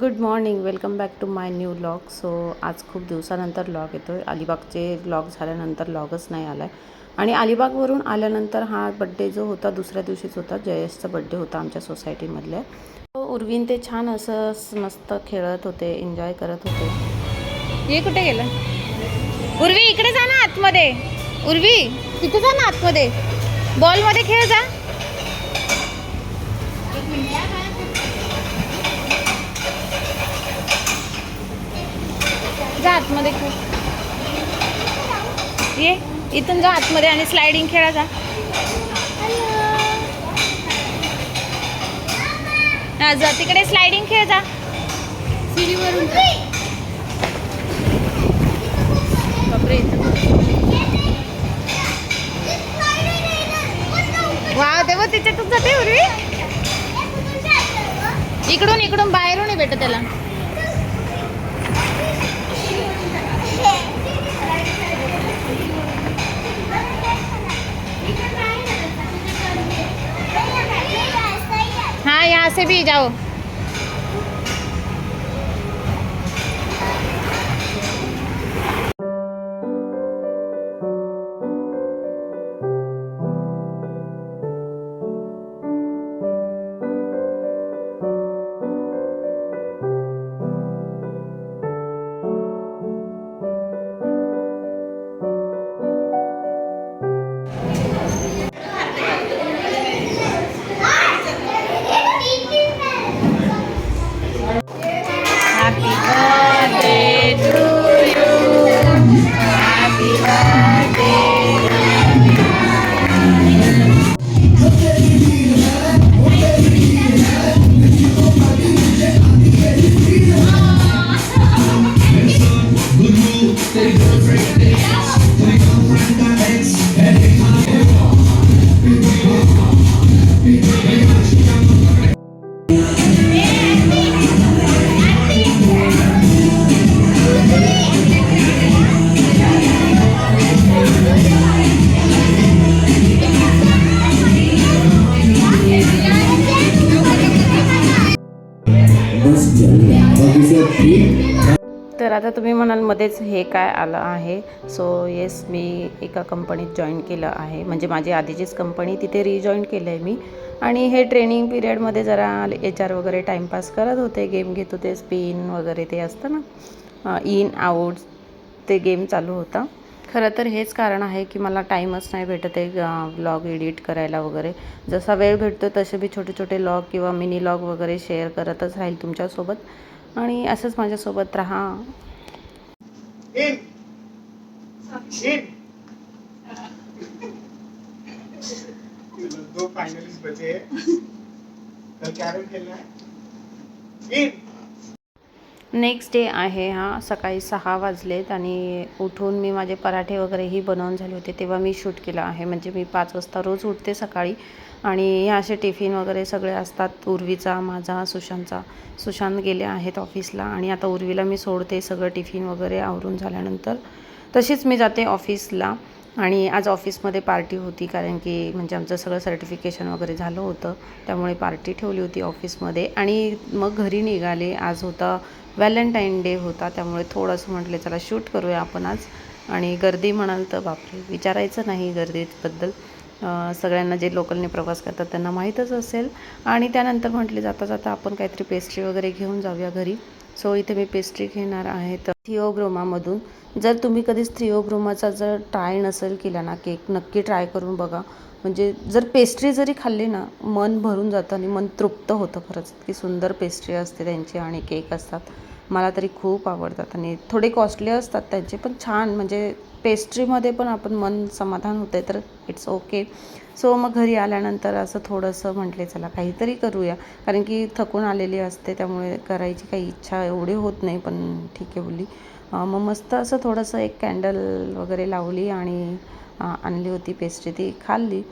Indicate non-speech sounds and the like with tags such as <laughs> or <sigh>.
Good morning welcome back to my new blog so आज खूप दिवसानंतर लॉग येतो आहे अलिबागचे लॉग झाल्यानंतर लॉगच नाही आला आहे आणि अलिबागवरून आल्यानंतर हा बड्डे जो होता दुसऱ्या दिवशीच होता. जयेशचा बड्डे होता आमच्या सोसायटीमधल्या तो उर्वीन ते छान असं मस्त खेळत होते एन्जॉय करत होते. हे कुठे गेलं? उर्वी इकडे जा ना आतमध्ये. उर्वी तिथे जा ना आतमध्ये. बॉलमध्ये खेळ जा. आतमध्ये खेळ. ये इथून जा आतमध्ये आणि स्लायडिंग खेळा जा. हा, जा तिकडे स्लायडिंग खेळ जा. सिडीवरून बापरे वा तेव्हा तिच्यातच जाते उर्वी. इकडून इकडून बाहेरून आहे बेटा त्याला. यहाँ से भी जाओ। आता तुम्ही म्हणाल मध्येच हे काय आलं आहे. सो येस मी एका कंपनीत जॉईन केलं आहे. म्हणजे माझी आधीचीच कंपनी तिथे रिजॉईन केलं आहे मी. आणि हे ट्रेनिंग पिरियडमध्ये जरा एच आर वगैरे टाईमपास करत होते. गेम घेत होते. स्पिन वगैरे ते असतं ना. इन आउट ते गेम चालू होता. खरं तर हेच कारण आहे की मला टाईमच नाही भेटत आहे ब्लॉग एडिट करायला वगैरे. जसा वेळ भेटतो तसे मी छोटे छोटे लॉग किंवा मिनी लॉग वगैरे शेअर करतच राहील तुमच्यासोबत. आणि असंच माझ्यासोबत राहा. दो <laughs> फाइनलिस्ट बचे. हैं कल कैरम खेलना है इन. नेक्स्ट डे आहे हा सकाळी सहा वाजलेत आणि उठून मी माझे पराठे वगैरेही बनवून झाले होते तेव्हा मी शूट केलं आहे. म्हणजे मी पाच वाजता रोज उठते सकाळी आणि हे असे टिफिन वगैरे सगळे असतात उर्वीचा माझा सुशांतचा. सुशांत गेले आहेत ऑफिसला आणि आता उर्वीला मी सोडते सगळं टिफिन वगैरे आवरून झाल्यानंतर. तशीच मी जाते ऑफिसला. आणि आज ऑफिसमध्ये पार्टी होती कारण की म्हणजे आमचं सगळं सर्टिफिकेशन वगैरे झालं होतं त्यामुळे पार्टी ठेवली होती ऑफिसमध्ये. आणि मग घरी निघाले आज होता व्हॅलेंटाईन डे होता त्यामुळे थोडंसं म्हटले चला शूट करूया आपण आज. आणि गर्दी म्हणाल तर बापरे विचारायचं नाही गर्दीबद्दल. सगळ्यांना जे लोकलने प्रवास करतात त्यांना माहीतच असेल. आणि त्यानंतर म्हटले जाता जाता आपण काहीतरी पेस्ट्री वगैरे घेऊन जाऊया घरी. सो इथे मी पेस्ट्री घेणार आहे. तर थिओग्रोमामधून जर तुम्ही कधीच थिओग्रोमाचा जर ट्राय नसेल केला ना केक नक्की ट्राय करून बघा. म्हणजे जर पेस्ट्री जरी खाल्ली ना मन भरून जातं आणि मन तृप्त होतं खरंच. की सुंदर पेस्ट्री असते त्यांची आणि केक असतात. मला तरी खूप आवडतात आणि थोडे कॉस्टली असतात त्यांचे पण छान. म्हणजे पेस्ट्रीमध्ये पण आपण मन समाधान होते तर इट्स ओके सो मग घरी आल्यानंतर असं थोडंसं म्हटले चला काहीतरी करूया. कारण की थकून आलेली असते त्यामुळे करायची काही इच्छा एवढी होत नाही पण ठीक आहे बोलली. मग मस्त असं थोडंसं एक कॅन्डल वगैरे लावली आणि आणली होती पेस्ट्री ती खाल्ली.